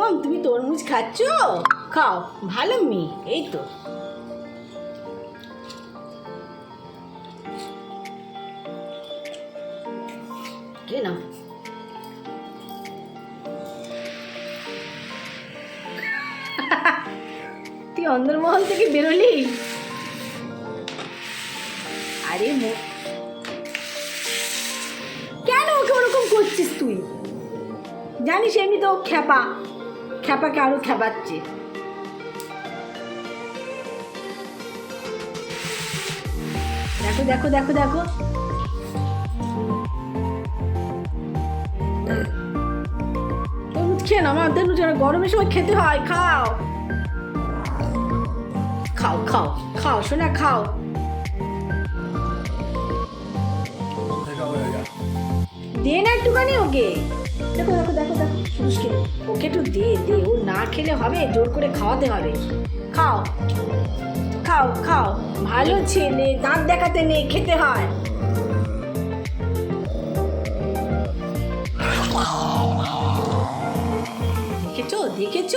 মম, তুমি তরমুজ খাচ্ছ? খাও, ভালো মেয়ে, এই তো। তুই অন্দরমহল থেকে বেরোলি? আরে কেন ওকে ওরকম করছিস তুই? জানিস এমনি তো খ্যাপা। খ্যাপাকে আরও খ্যাপাচ্ছে দেখো দেখো দেখো দেখো। খেয়ে না আর গরমের সময় খেতে হয়, খাও। খাও খাও খাও শোনা খাও। দে না একটুখানি ওকে। দেখো দেখো দেখো দেখো পুরুষকে ওকে একটু দে দে, ও না খেলে হবে, জোর করে খাওয়াতে হবে। খাও খাও খাও। ভালো ছেলে, দাঁত দেখাতে নেই, খেতে হয়। দেখেছ দেখেছ?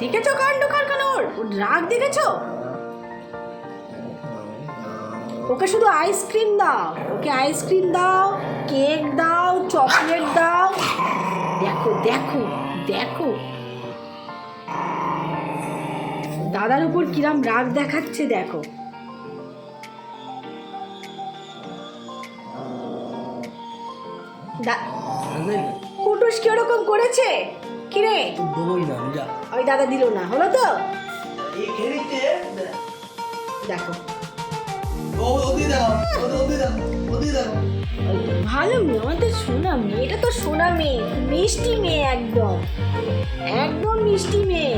দেখেছ, কাণ্ড কারখানোর? ওর রাগ দেখেছ? ওকে শুধু আইসক্রিম দাও, ওকে আইসক্রিম দাও। কেক দাও চকলেট দাও। দেখো দেখো দেখো। দাদার উপর কিরাম রাগ দেখাচ্ছে দেখো। কুটুস কি ওরকম করেছে? কিরে? ওই দাদা দিল না হলো তো? দেখো। ভালো মেয়ে আমাদের সোনা মেয়ে এটা তো সোনা মেয়ে মিষ্টি মেয়ে একদম। একদম মিষ্টি মেয়ে।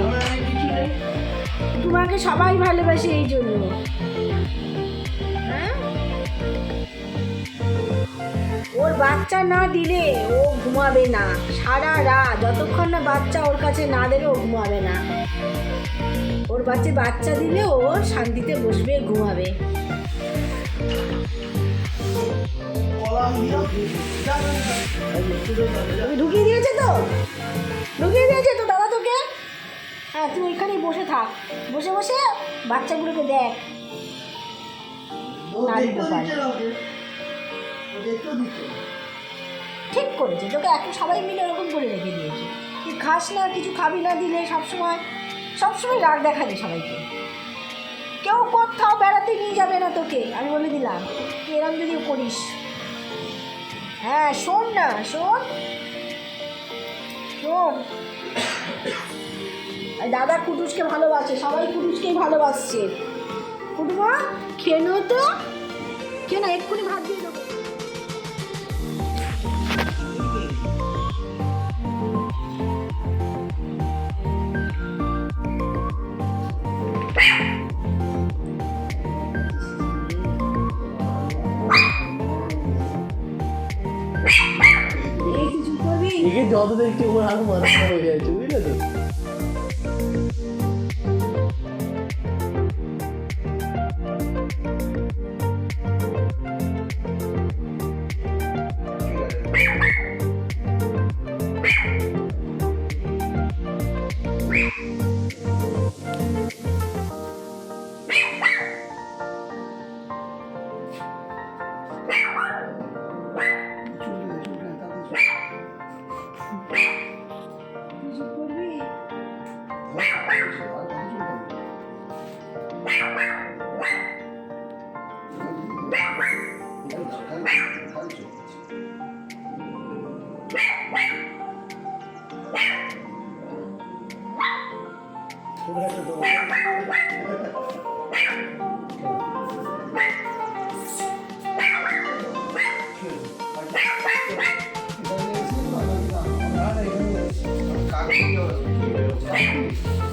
তোমাকে সবাই ভালোবাসে এই জন্য। ওর বাচ্চা না দিলে ও ঘুমাবে না। সারা রাত যতক্ষণ না বাচ্চা ওর কাছে না দেবে ও ঘুমাবে না। ওর বাচ্চা বাচ্চা দিলে ও শান্তিতে বসবে ঘুমাবে। ঢুকিয়ে দিয়েছে তো? ঢুকিয়ে দিয়েছে তো দাদা তোকে? হ্যাঁ তুই ওইখানেই বসে থাক। বসে বসে বাচ্চাগুলোকে দেখ। না দিতে পারে। দিচ্ছে না। ওকে ও দেখতে দিচ্ছে না। ঠিক করেছে, তোকে এখন সবাই মিলে ওরকম করে রেখে দিয়েছে। তুই খাস না, কিছু খাবি না দিলে সবসময় সবসময় রাগ দেখাবে সবাইকে। কেউ কোথাও বেড়াতে নিয়ে যাবে না তোকে, আমি বলে দিলাম। তুই এরম যদি করিস। হ্যাঁ শোন না, শোন। শোন। দাদা কুটুসকে ভালোবাসে, সবাই কুটুসকেই ভালোবাসছে। কুটুমা, খেয়ে তো। খেয়ে না এক্ষুনি ভাত দিয়ে দেবো। করবি একে যত দেখছি ওর আরও মাথা 제가 해준 겁니다. 이건 나가야 좀 살죠. 그래도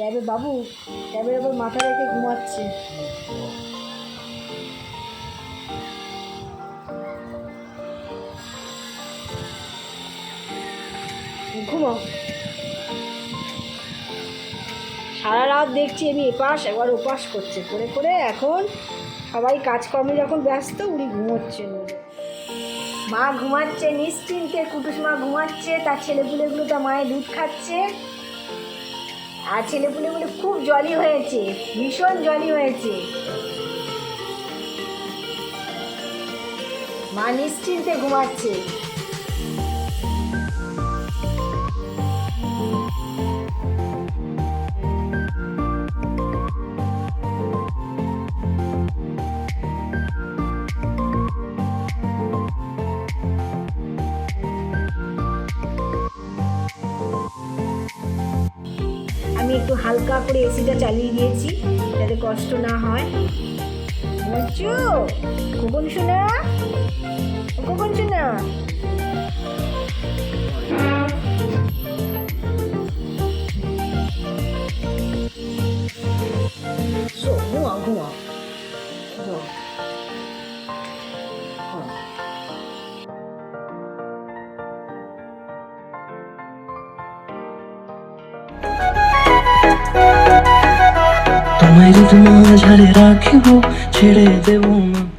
ট্যাবে বাবু ট্যাবের ওপর মাথা রেখে ঘুমাচ্ছে। ঘুমাও। সারা রাত দেখছি আমি এপাশ, একবার ওপাশ করছে। করে করে এখন সবাই কাজকর্মে যখন ব্যস্ত, উনি ঘুমোচ্ছে মা ঘুমাচ্ছে, নিশ্চিন্তে কুটুস মা ঘুমাচ্ছে, তার ছেলেপুলেগুলো তার মায়ের দুধ খাচ্ছে। আর ছেলেপুলেগুলো খুব জলি হয়েছে ভীষণ জলি হয়েছে। মা নিশ্চিন্তে ঘুমাচ্ছে। আমি একটু হালকা করে এসিটা চালিয়ে দিয়েছি, যাতে কষ্ট না হয়। বলছো কখন শোনা শোনা তোমায় যদি মাঝারে রাখিব ছেড়ে দেব না।